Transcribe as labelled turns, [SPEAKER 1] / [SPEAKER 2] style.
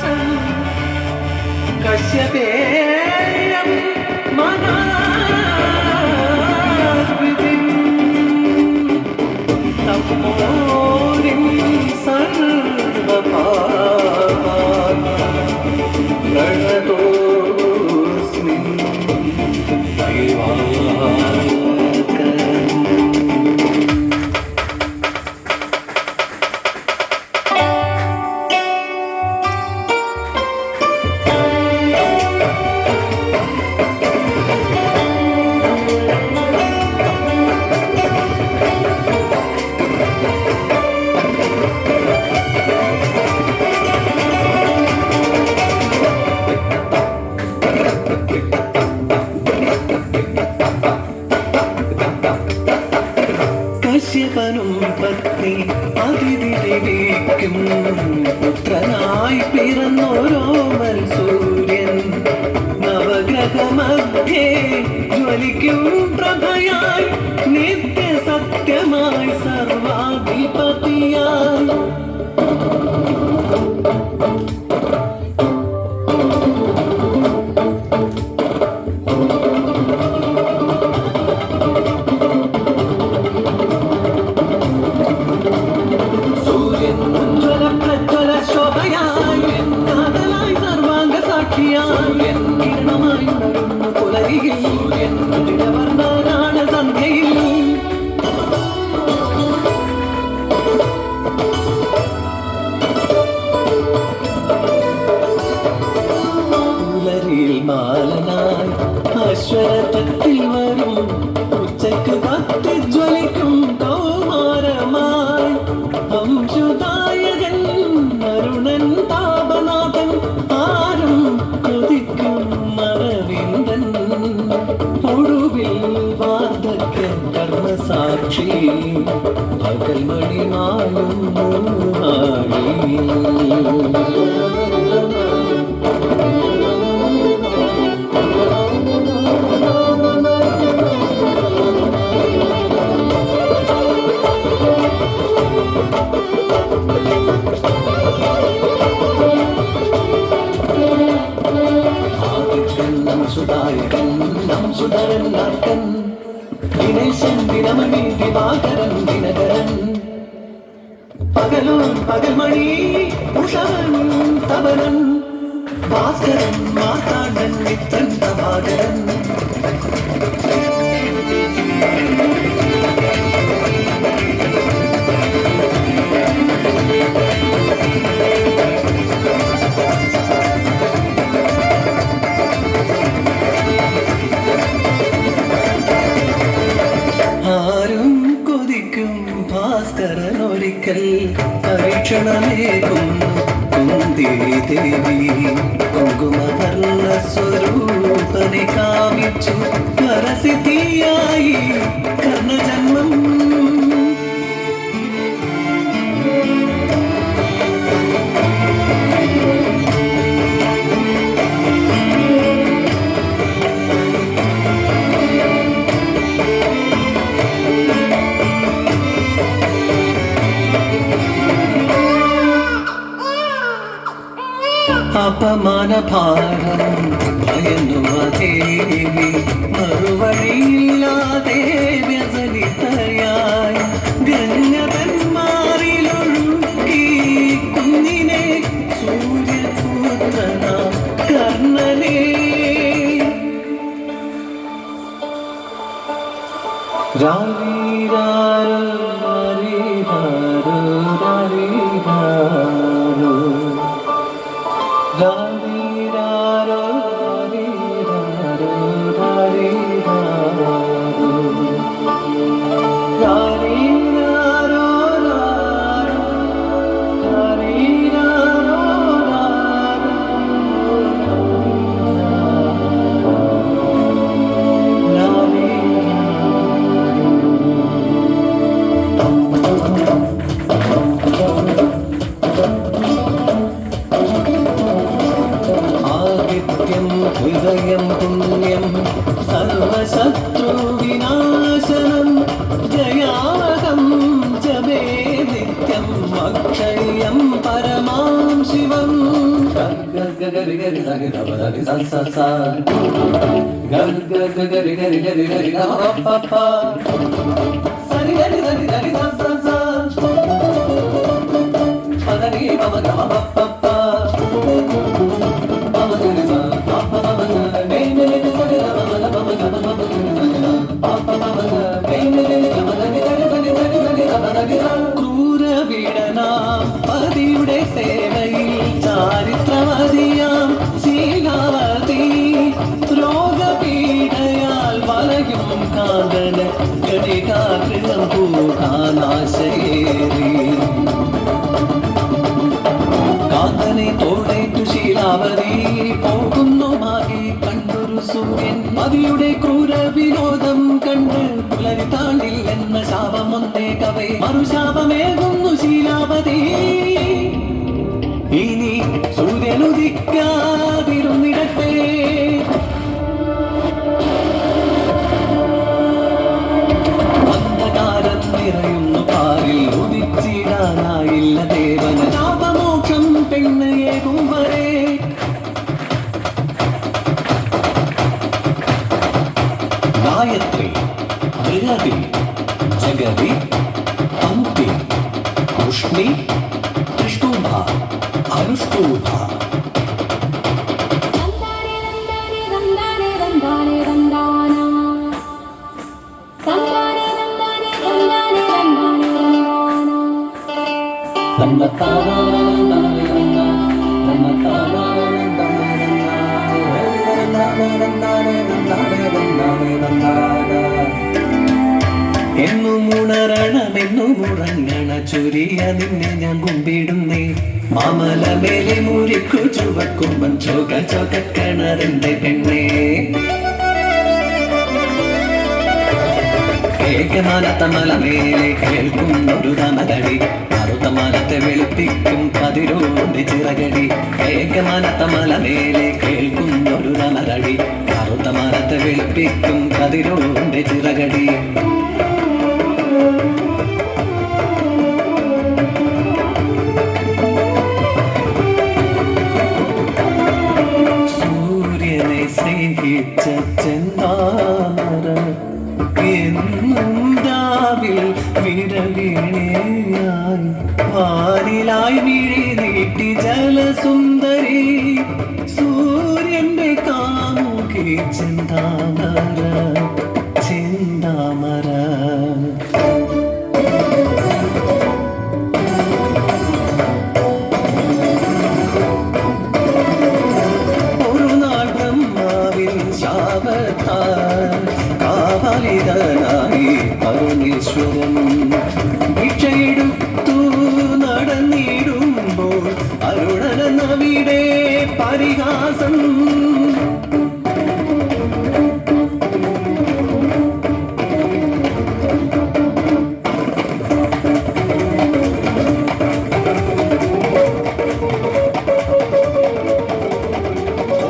[SPEAKER 1] सन कश्यपेयं मनाद्वितिं तमोरिं सर्वपापात् കശ്യപനും പത്നി അതിഥിക്കും പുത്രനായി പിറന്നോരോമൻ സൂര്യൻ നവഗ്രഹമധ്യേ ജ്വലിക്കും പ്രഭയായി. നിത്യസത്യമായി അംശുദായകൻ അരുണൻ താപനാഥൻ ആരും കൊതിക്കും മറവിന്ദൻ ഒടുവിൽ വാർദ്ധക്യ കർമ്മസാക്ഷി പകൽമണി മാലും ആദിത്യൻ தினகரன் நர்த்தன் தினேசன் தினமணி திவாகரன் தினகரன் பகலூர் பகல்மணி உஷான் தவரன் பாஸ்கரன் மார்த்தாண்டன் மித்தன் தபாகரன் പരീക്ഷണമേകുന്നു കുന്തി ദേവി കുങ്കുമവർണ സ്വരൂപനെ കാമിച്ചു പരസിദ്ധിയായി. കർണജന്മം അപമാനഭാരം ഭയന്നുവ ദേവി മറുവഴിയില്ലാതെ വ്യസനിതയായി ഗംഗതന്മാരിലൊഴുക്കി കുഞ്ഞിനെ സൂര്യപുത്രന കർണനെ രാരീരാരോ gel gel gel gel gel gel sa sa gel gel gel gel gel gel gel gel pa pa sari gel gel gel gel sa sa sa pa da ni pa pa pa pa കാതല ഗണികാകൃതം പൂകാനാശയേറി കാന്തനെ തോടേറ്റു Sheelavathi പോകുന്നു മാകെ കണ്ടൊരു സൂര്യൻ മതിയുടെ ക്രൂര വിനോദം കണ്ട് പുലരി താണ്ടില്ലെന്ന
[SPEAKER 2] गायत्री मृगादि जगति पङ्क्ति उष्णि दृष्टुभा अनुष्टुभा Thank you.
[SPEAKER 1] എന്നും ഉണരണമെന്നും ഉറങ്ങണ ചുരിയ നിന്നെ ഞാൻ കുമ്പിടുന്നേ. മാമല മേലെ മുരിക്കു ചുവക്കുമ്പൻ ചോക ചോക്കണറിന്റെ പെണ്ണേ. കേക്കമാനത്ത മലമേലെ കേൾക്കുന്നൊരു തമകടി കറുത്ത മലത്തെ വെളുപ്പിക്കും കതിരോണ്ട് ചിറകടി. കേക്കമാനത്ത മലമേലെ തമകടി കറുത്ത മരത്തെ വെളുപ്പിക്കും കതിരോണ്ട് ചിറകടി. സൂര്യനെ സ്നേഹിച്ച ചെന്നാറ എന്നും ദാവിൽ വിരവീണയായി വാരിലായി വിഴി നീട്ടി ജലസുന്ദരി ചിന്താമര ചിന്താമര ഒരു നാൾ ബ്രഹ്മാവിൻ ശാപത്താൽ കാവലിതനായി പരമേശ്വരൻ ഭിക്ഷയെടുത്തു നടന്നിടുമ്പോൾ അരുണനവിടെ പരിഹാസം